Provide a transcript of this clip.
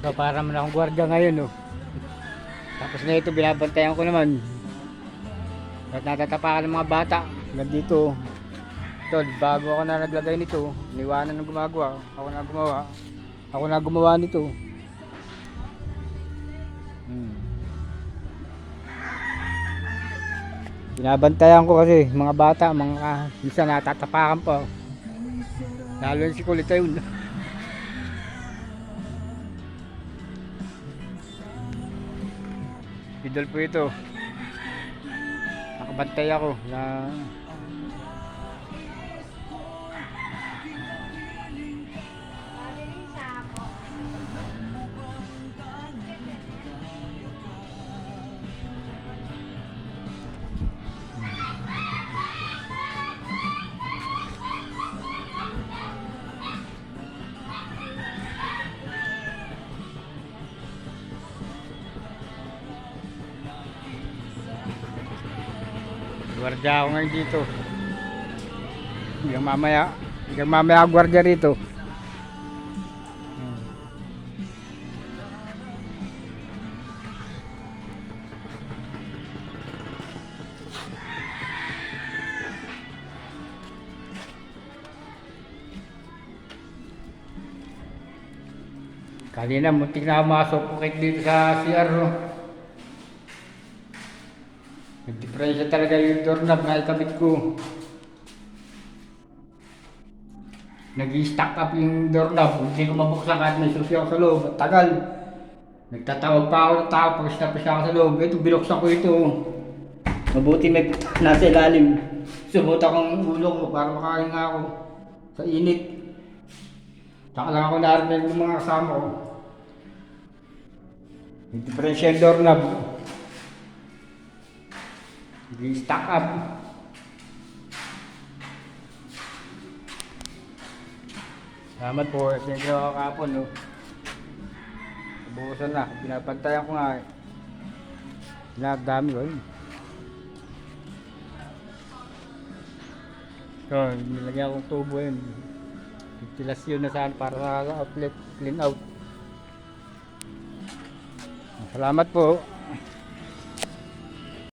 So, para man akong gwardiya ngayon, oh. Tapos na ito, binabantayan ko naman. At natatapakan ng mga bata. Nandito. Ito, bago ako na naglagay nito, niwanan ng gumagawa. Ako na gumawa. Ako na gumawa nito. Hmm. Binabantayan ko kasi mga bata, mga minsan natatapakan pa. Lalo si kulit yun. Idol po ito. Nakabantay ako na gwardiya ako ngayon dito. Hanggang mamaya, hanggang mamaya gwardiya rito. Kanina, muntik na ako makasupukit dito sa CR. No? Nag-diferensya talaga yung doorknob na ikabit ko. Nag-stack up yung doorknob. Hindi ko mabuksan kahit may susi ako sa loob. At tagal. Nagtatawag pa ako ng tao pag stapis ako sa loob. Ito, binuksan ko ito. Mabuti may nasa ilalim. Sumot akong ulo ko para makahinga ako sa init. Saka lang ako narinig ng mga kasama ko. May differential doorknob. Di-stack up. Salamat po. Ito yung ginawa ko kahapon, no. Bukusan na. Pinapantayan ko nga eh. Pinagdami ko yun. So, nilagyan akong tubo yun. Ventilasyon na saan para sa outlet clean out. Salamat po.